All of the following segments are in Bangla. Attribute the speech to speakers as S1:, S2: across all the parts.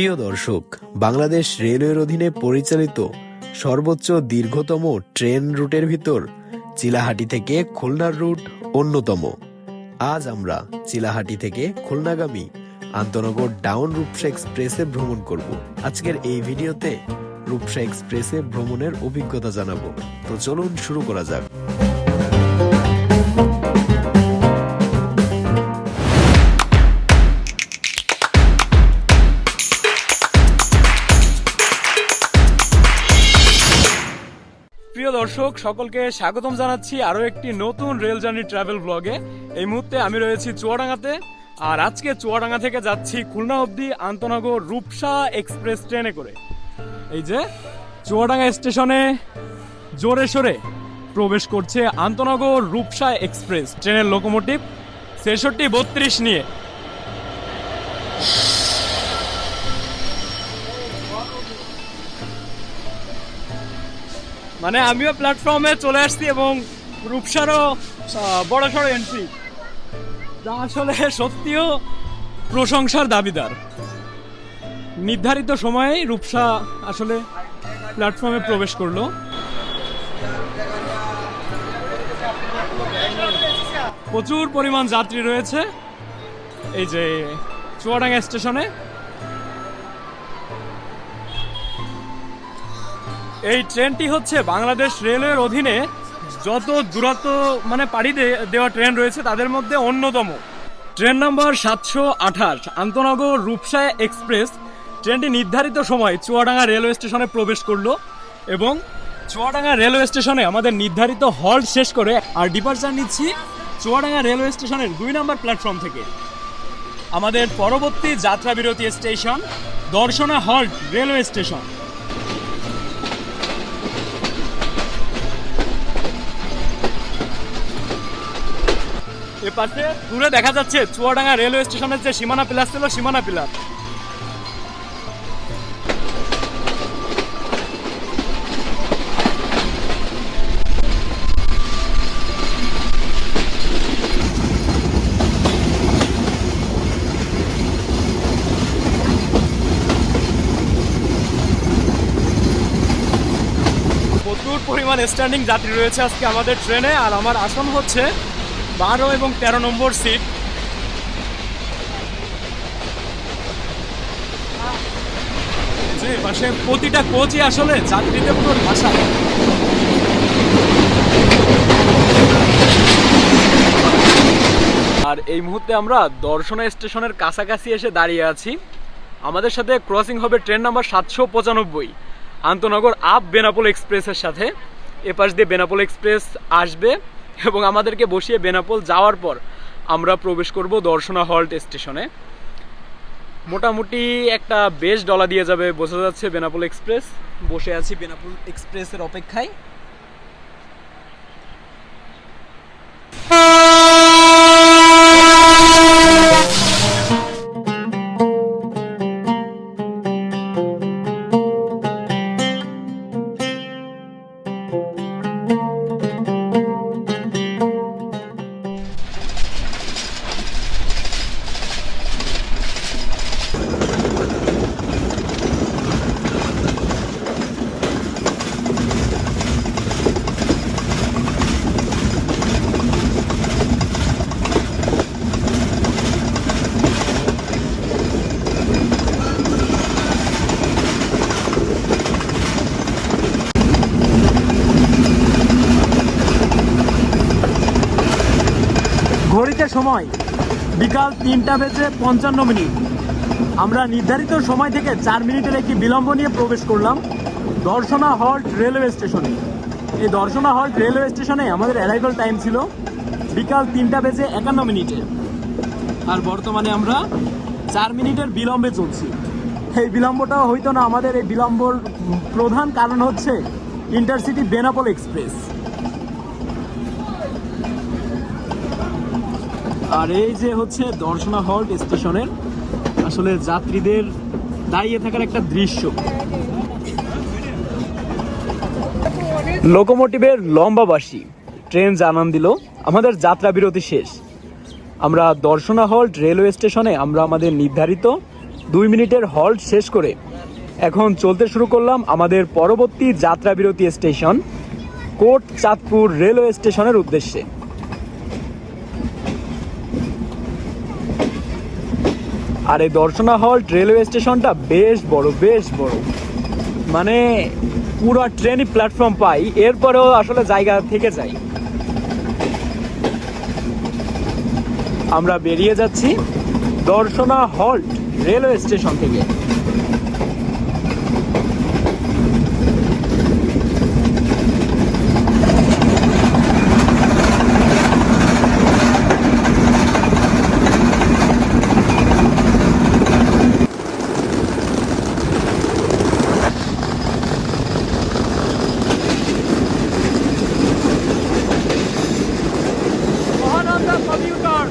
S1: প্রিয় দর্শক, বাংলাদেশ রেলওয়ের অধীনে পরিচালিত সর্বোচ্চ দীর্ঘতম ট্রেন রুটের ভিতর চিলাহাটি থেকে খুলনার রুট অন্যতম। আজ আমরা চিলাহাটি থেকে খুলনাগামী আন্তনগর ডাউন রূপসা এক্সপ্রেসে ভ্রমণ করব। আজকের এই ভিডিওতে রূপসা এক্সপ্রেসে ভ্রমণের অভিজ্ঞতা জানাব। তো চলুন শুরু করা যাক।
S2: প্রিয় দর্শক, সকলকে স্বাগতম জানাচ্ছি আরও একটি নতুন রেল জার্নি ট্রাভেল ব্লগে এই মুহূর্তে আমি রয়েছি চুয়াডাঙ্গাতে, আর আজকে চুয়াডাঙ্গা থেকে যাচ্ছি খুলনা অবধি আন্তনগর রূপসা এক্সপ্রেস ট্রেনে করে। এই যে, চুয়াডাঙ্গা স্টেশনে জোরে সোরে প্রবেশ করছে আন্তনগর রূপসা এক্সপ্রেস ট্রেনের লোকোমোটিভ ছেষট্টি বত্রিশ নিয়ে। মানে আমিও প্ল্যাটফর্মে চলে আসছি এবং রূপসারও বড় সড়ো এন্ট্রি যা আসলে সত্যিও প্রশংসার দাবিদার। নির্ধারিত সময়ে রূপসা আসলে প্ল্যাটফর্মে প্রবেশ করল। প্রচুর পরিমাণ যাত্রী রয়েছে। এই যে চুয়াডাঙ্গা স্টেশনে। এই ট্রেনটি হচ্ছে বাংলাদেশ রেলওয়ের অধীনে যত দূরত্ব মানে পাড়ি দেওয়া ট্রেন রয়েছে, তাদের মধ্যে অন্যতম। ট্রেন নম্বর সাতশো আঠাশ, আন্তনগর রূপসা এক্সপ্রেস। ট্রেনটি নির্ধারিত সময় চুয়াডাঙ্গা রেলওয়ে স্টেশনে প্রবেশ করল এবং চুয়াডাঙ্গা রেলওয়ে স্টেশনে আমাদের নির্ধারিত হল্ট শেষ করে আর ডিপার্চার নিচ্ছি চুয়াডাঙ্গা রেলওয়ে স্টেশনের দুই নম্বর প্ল্যাটফর্ম থেকে। আমাদের পরবর্তী যাত্রা বিরতি station Darshana halt railway station. এ দূরে দেখা যাচ্ছে চুয়াডাঙ্গা রেলওয়ে স্টেশনের যে সীমানা পিলার ছিল, সীমানা পিলার প্রচুর পরিমাণ স্ট্যান্ডিং যাত্রী রয়েছে আজকে আমাদের ট্রেনে আর আমার আসন হচ্ছে বারো এবং তেরো নম্বর সিট যে পাশে প্রতিটা কোচই আসলে যাত্রীদের পুরো ভাষা। আর এই মুহূর্তে আমরা দর্শনা স্টেশনের কাছাকাছি এসে দাঁড়িয়ে আছি। আমাদের সাথে ক্রসিং হবে ট্রেন নাম্বার সাতশো পঁচানব্বই। আন্তনগর আপ বেনাপোল এক্সপ্রেসের সাথে। এপাশ দিয়ে বেনাপোল এক্সপ্রেস আসবে। এবং আমাদেরকে বসিয়ে বেনাপোল যাওয়ার পর আমরা প্রবেশ করব দর্শনা হল্ট স্টেশনে। মোটামুটি একটা বেশ ডলা দিয়ে যাবে, বোঝা যাচ্ছে বেনাপোল এক্সপ্রেস। বসে আছি বেনাপোল এক্সপ্রেসের অপেক্ষায়। বিকাল তিনটা বেজে পঞ্চান্ন মিনিট। আমরা নির্ধারিত সময় থেকে চার মিনিটের একটি বিলম্ব নিয়ে প্রবেশ করলাম দর্শনা হল্ট রেলওয়ে স্টেশনে। এই দর্শনা হল্ট রেলওয়ে স্টেশনে আমাদের অ্যারাইভাল টাইম ছিল বিকাল তিনটা বেজে একান্ন মিনিটে। আর বর্তমানে আমরা চার মিনিটের বিলম্বে চলছি। এই বিলম্বটাও হইতো না, আমাদের এই বিলম্বর প্রধান কারণ হচ্ছে ইন্টারসিটি বেনাপোল এক্সপ্রেস। আর এই যে হচ্ছে দর্শনা হল্ট স্টেশনের, আসলে যাত্রীদের দাঁড়িয়ে থাকার একটা দৃশ্য। লোকোমোটিভের লম্বা বাসি ট্রেন জানান দিল, আমাদের যাত্রা বিরতি শেষ। আমরা দর্শনা হল্ট রেলওয়ে স্টেশনে, আমরা আমাদের নির্ধারিত দুই মিনিটের হল্ট শেষ করে এখন চলতে শুরু করলাম আমাদের পরবর্তী যাত্রা বিরতি স্টেশন কোট চাঁদপুর রেলওয়ে স্টেশনের উদ্দেশ্যে। আর এই দর্শনা হল্ট রেলওয়ে স্টেশনটা বেশ বড় বেশ বড়। মানে পুরো ট্রেনই প্ল্যাটফর্ম পাই, এরপরেও আসলে জায়গা থেকে যাই। আমরা বেরিয়ে যাচ্ছি দর্শনা হল্ট রেলওয়ে স্টেশন থেকে মহানন্দা কমিউটার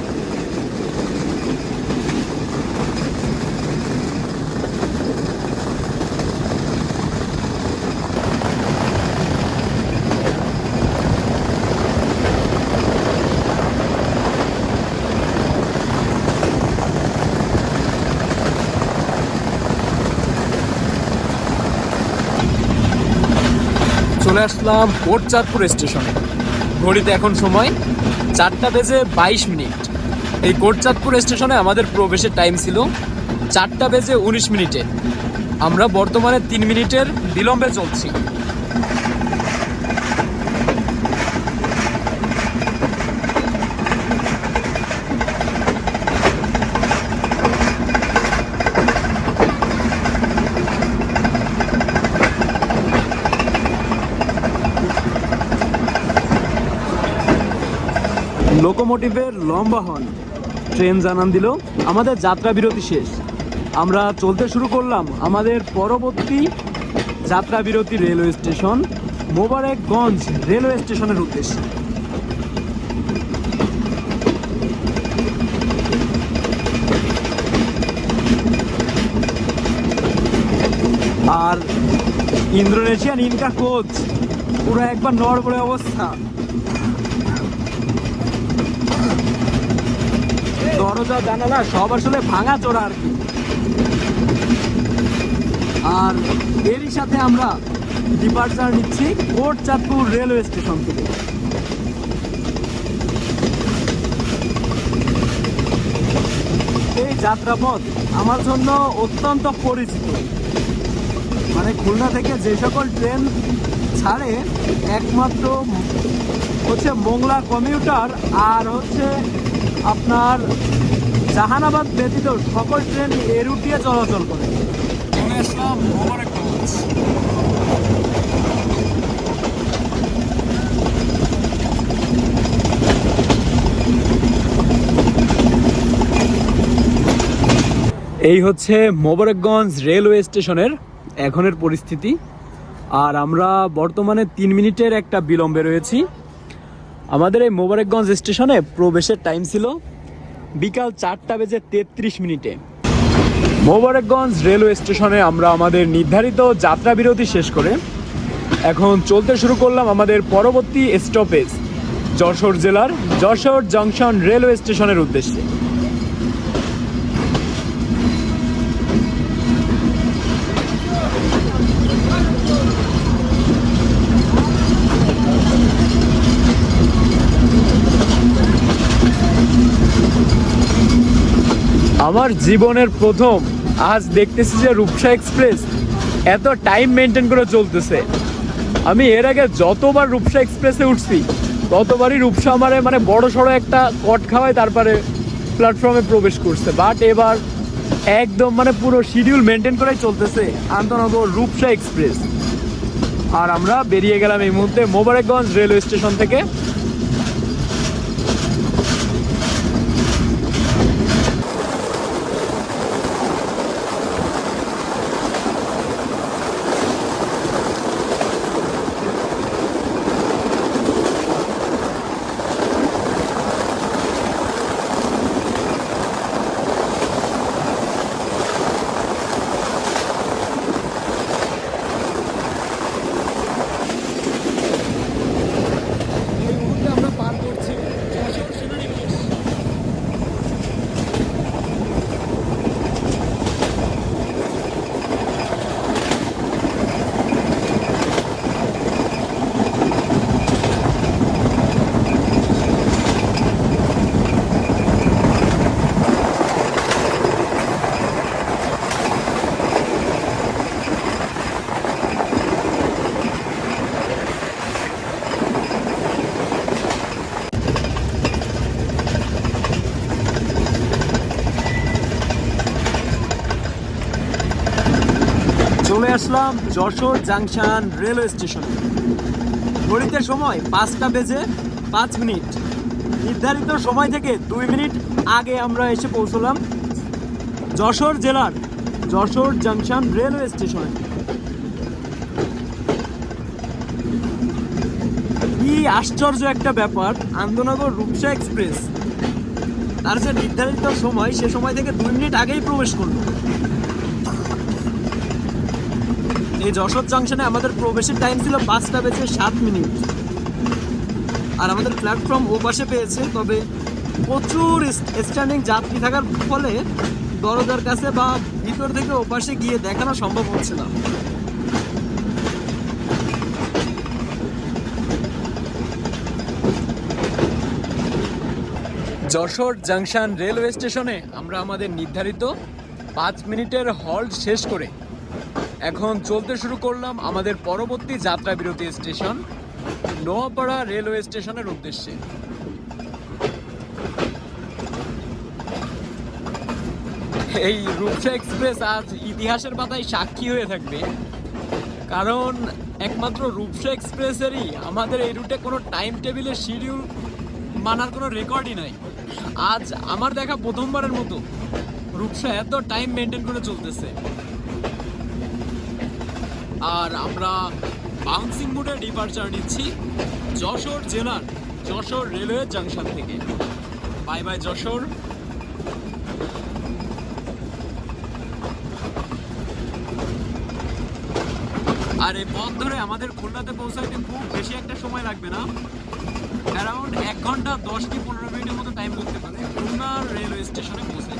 S2: চলে আসলাম কোট চাঁদপুর স্টেশনে। ঘড়িতে এখন সময় চারটা বেজে বাইশ মিনিট। এই কোটচাঁদপুর স্টেশনে আমাদের প্রবেশের টাইম ছিল চারটা বেজে উনিশ মিনিটে। আমরা বর্তমানে তিন মিনিটের বিলম্বে চলছি। লোকোমোটিভের লম্বা হন। ট্রেন জানান দিল, আমাদের যাত্রা বিরতি শেষ। আমরা চলতে শুরু করলাম আমাদের পরবর্তী যাত্রা বিরতি রেলওয়ে স্টেশন, মোবারকগঞ্জ রেলওয়ে স্টেশনের উদ্দেশ্যে। আর ইন্দোনেশিয়ান ইনকা কোচ, পুরো একবার নড়বড়ে অবস্থা। দরজা, জানালা, সব আসলে ভাঙা চোরা আর কি আর এরই সাথে আমরা ডিপার্চার নিচ্ছি কোট চাঁদপুর রেলওয়ে স্টেশন থেকে। এই যাত্রাপথ আমার জন্য অত্যন্ত পরিচিত। মানে খুলনা থেকে যে সকল ট্রেন ছাড়ে, একমাত্র হচ্ছে মোংলা কমিউটার আর হচ্ছে আপনার জাহানাবাদ ব্যতীত সকল ট্রেন এ রুট দিয়ে চলাচল করে। আসলাম এই হচ্ছে মোবারকগঞ্জ রেলওয়ে স্টেশনের এখনের পরিস্থিতি। আর আমরা বর্তমানে তিন মিনিটের একটা বিলম্বে রয়েছি। আমাদের এই মোবারকগঞ্জ স্টেশনে প্রবেশের টাইম ছিল বিকাল চারটা বেজে তেত্রিশ মিনিটে। মোবারকগঞ্জ রেলওয়ে স্টেশনে আমরা আমাদের নির্ধারিত যাত্রা বিরতি শেষ করে এখন চলতে শুরু করলাম আমাদের পরবর্তী স্টপেজ যশোর জেলার যশোর জংশন রেলওয়ে স্টেশনের উদ্দেশ্যে। আমার জীবনের প্রথম, আজ দেখতেছি যে রূপসা এক্সপ্রেস এত টাইম মেনটেন করে চলতেছে। আমি এর আগে যতবার রূপসা এক্সপ্রেসে উঠছি, ততবারই রূপসা আমারে মানে বড় সড়ো একটা কট খাওয়ায় তারপরে প্ল্যাটফর্মে প্রবেশ করছে। বাট এবার একদম মানে পুরো শিডিউল মেনটেন করেই চলতেছে আন্তনগর রূপসা এক্সপ্রেস। আর আমরা বেরিয়ে গেলাম এই মুহূর্তে মোবারকগঞ্জ রেলওয়ে স্টেশন থেকে। আসলাম যশোর জাংশন রেলওয়ে স্টেশনে। ঘড়িতে সময় পাঁচটা বেজে পাঁচ মিনিট। নির্ধারিত সময় থেকে দুই মিনিট আগে আমরা এসে পৌঁছলাম যশোর জেলার যশোর জাংশন রেলওয়ে স্টেশনে। কি আশ্চর্য একটা ব্যাপার আন্দনগর রূপসা এক্সপ্রেস। তার যে নির্ধারিত সময়, সে সময় থেকে দুই মিনিট আগেই প্রবেশ করল। এই যশোর জাংশনে আমাদের প্রবেশের টাইম ছিল পাঁচটা বেজে সাত মিনিট আর আমাদের প্ল্যাটফর্ম ও পাশে পেয়েছে, তবে প্রচুর স্ট্যান্ডিং যাত্রী থাকার ফলে দরজার কাছে বা ভিতর থেকে ও পাশে গিয়ে দেখানো সম্ভব হচ্ছে না। যশোর জাংশন রেলওয়ে স্টেশনে আমরা আমাদের নির্ধারিত পাঁচ মিনিটের হল্ট শেষ করে এখন চলতে শুরু করলাম আমাদের পরবর্তী যাত্রা বিরতি স্টেশন, নোয়াপাড়া রেলওয়ে স্টেশনের উদ্দেশ্যে। এই রূপসা এক্সপ্রেস আজ ইতিহাসের পাতায় সাক্ষী হয়ে থাকবে। কারণ একমাত্র রূপসা এক্সপ্রেসেরই আমাদের এই রুটে কোনো টাইম টেবিলের শিডিউল মানার কোনো রেকর্ডই নাই। আজ আমার দেখা প্রথমবারের মতো রূপসা এত টাইম মেনটেন করে চলতেছে। আর আমরা বাউন্সিং মোডে ডিপারচার নিচ্ছি যশোর জেলার, যশোর রেলওয়ে জাংশন থেকে। Bye bye Jessore. আর এই পথ ধরে আমাদের খুলনাতে পৌঁছাইতে খুব বেশি একটা সময় লাগবে না। অ্যারাউন্ড এক ঘণ্টা দশ কি পনেরো মিনিটের মতো টাইম লাগতে পারে খুলনা রেলওয়ে স্টেশনে পৌঁছে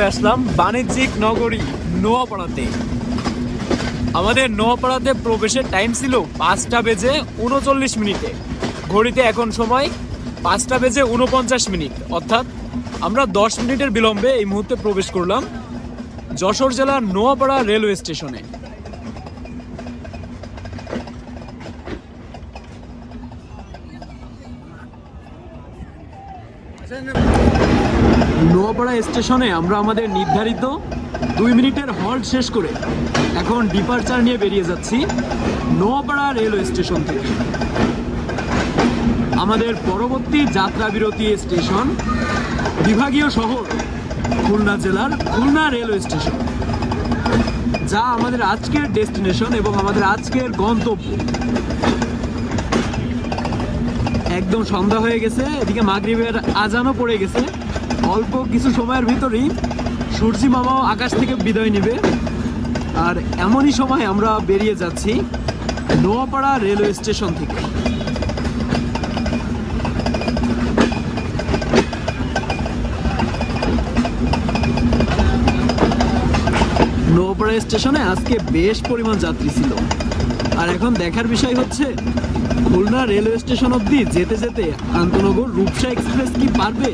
S2: চলে আসলাম বাণিজ্যিক নগরী নোয়াপাড়াতে। আমাদের নোয়াপাড়াতে প্রবেশের টাইম ছিল পাঁচটা বেজে উনচল্লিশ মিনিটে। ঘড়িতে এখন সময় পাঁচটা বেজে উনপঞ্চাশ মিনিট। অর্থাৎ আমরা দশ মিনিটের বিলম্বে এই মুহূর্তে প্রবেশ করলাম যশোর জেলার নোয়াপাড়া রেলওয়ে স্টেশনে। নোয়াপাড়া স্টেশনে আমরা আমাদের নির্ধারিত দুই মিনিটের হল্ট শেষ করে এখন ডিপারচার নিয়ে বেরিয়ে যাচ্ছি নোয়াপাড়া রেলওয়ে স্টেশন থেকে। আমাদের পরবর্তী যাত্রা বিরতি স্টেশন বিভাগীয় শহর খুলনা জেলার খুলনা রেলওয়ে স্টেশন যা আমাদের আজকের ডেস্টিনেশন এবং আমাদের আজকের গন্তব্য। একদম সন্ধ্যা হয়ে গেছে, এদিকে মাগরিবের আজানও পড়ে গেছে। অল্প কিছু সময়ের ভিতরেই সূর্যি মামাও আকাশ থেকে বিদায় নেবে। আর এমনই সময় আমরা বেরিয়ে যাচ্ছি নোয়াপাড়া রেলওয়ে স্টেশন থেকে। নোয়াপাড়া স্টেশনে আজকে বেশ পরিমাণ যাত্রী ছিল। আর এখন দেখার বিষয় হচ্ছে খুলনা রেলওয়ে স্টেশন অব্দি যেতে যেতে আন্তনগর রূপসা এক্সপ্রেস কি পারবে?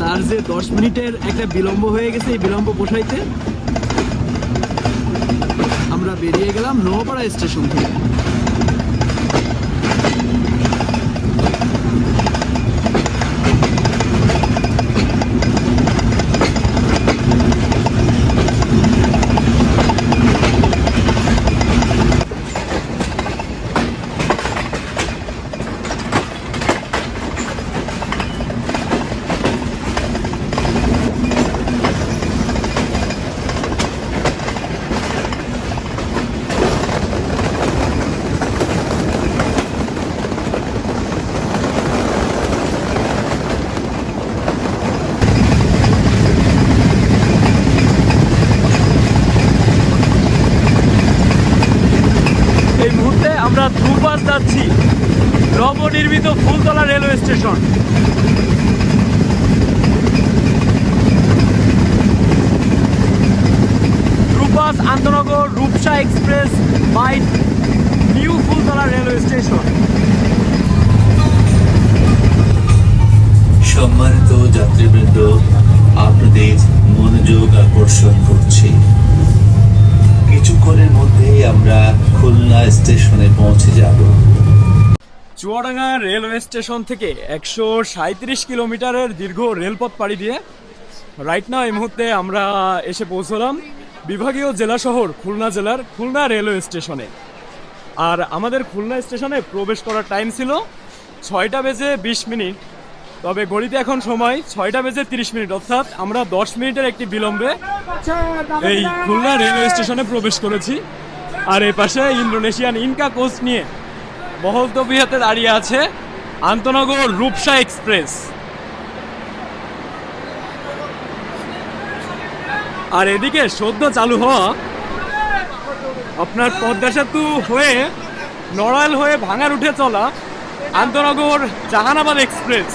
S2: তার যে দশ মিনিটের একটা বিলম্ব হয়ে গেছে এই বিলম্ব পোষাইতে। আমরা বেরিয়ে গেলাম নোয়াপাড়া স্টেশন থেকে এই মুহূর্তে আমরা দ্রুপাস যাচ্ছি নবনির্মিত Phultala railway station. দ্রুপাস আন্তনগর, Rupsa express bye new Phultala railway station.
S3: সম্মানিত যাত্রীবৃন্দ, আপনাদের মনোযোগ আকর্ষণ করছি। কিছুক্ষণের মধ্যেই আমরা খুলনা স্টেশনে পৌঁছে যাব।
S2: চুয়াডাঙ্গা রেলওয়ে স্টেশন থেকে একশো সাঁত্রিশ কিলোমিটারের দীর্ঘ রেলপথ পাড়ি দিয়ে রাইট না এই মুহূর্তে আমরা এসে পৌঁছলাম বিভাগীয় জেলা শহর খুলনা জেলার খুলনা রেলওয়ে স্টেশনে। আর আমাদের খুলনা স্টেশনে প্রবেশ করার টাইম ছিল ছয়টা বেজে বিশ মিনিট। তবে গড়িতে এখন সময় ছয়টা বেজে তিরিশ মিনিট, অর্থাৎ আমরা দশ মিনিটের একটি বিলম্বে এই খুলনা রেলওয়ে স্টেশনে প্রবেশ করেছি। আর এ পাশে ইন্দোনেশিয়ান ইনকা কোচ নিয়ে বহল তবিহাতে দাঁড়িয়ে আছে আন্তনগর রূপসা এক্সপ্রেস। আর এদিকে সদ্য চালু হওয়া আপনার পদ্মা সেতু হয়ে নড়াইল হয়ে ভাঙার উঠে চলা আন্তনগর জাহানাবাদ এক্সপ্রেস।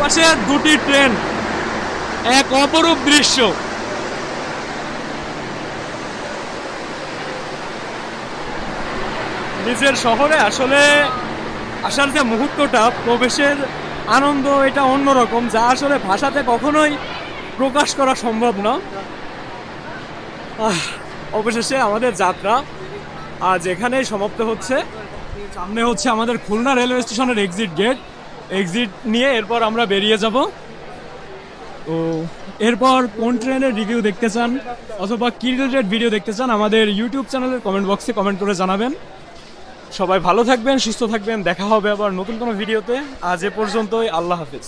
S2: পাশে দুটি ট্রেন, এক অপরূপ দৃশ্য। নিজের শহরে আসলে আসার যে মুহূর্তটা, প্রবেশের আনন্দ এটা অন্যরকম, যা আসলে ভাষাতে কখনোই প্রকাশ করা সম্ভব না। অবশেষে আমাদের যাত্রা আজ এখানেই সমাপ্ত হচ্ছে। সামনে হচ্ছে আমাদের খুলনা রেলওয়ে স্টেশনের এক্সিট গেট এক্সিট নিয়ে এরপর আমরা বেরিয়ে যাব। তো এরপর কোন ট্রেনের রিভিউ দেখতে চান অথবা কি রিলেটেড ভিডিও দেখতে চান আমাদের ইউটিউব চ্যানেলের কমেন্ট বক্সে কমেন্ট করে জানাবেন। সবাই ভালো থাকবেন, সুস্থ থাকবেন। দেখা হবে আবার নতুন কোনো ভিডিওতে আজ এ পর্যন্তই, আল্লাহ হাফিজ।